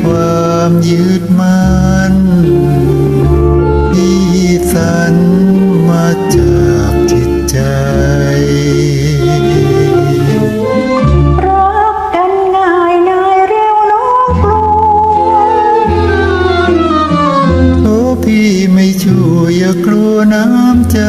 ความยืดมันที่สันมาจากจิตใจ รักกันง่ายนายเร็วน้องกลัวโอ้พี่ไม่ช่วยอย่ากลัวน้ำใจ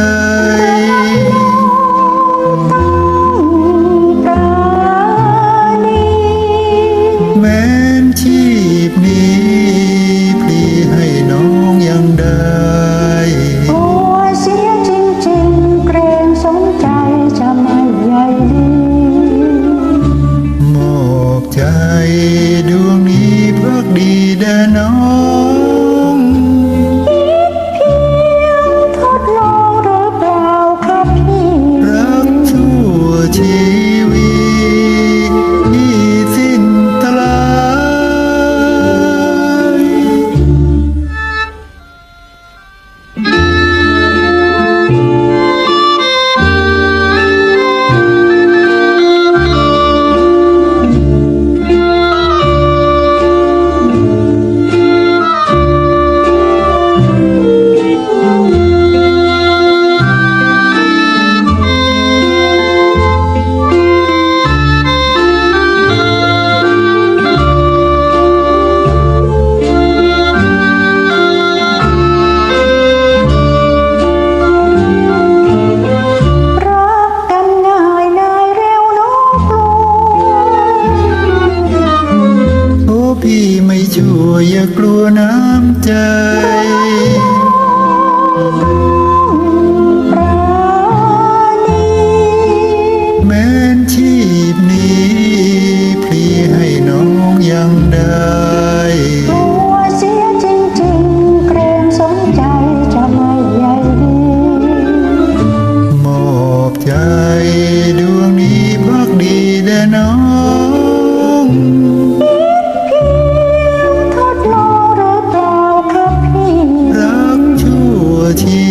อย่ากลัวน้ำใจแม้นชีพนี้พลีให้น้องยังได้ petit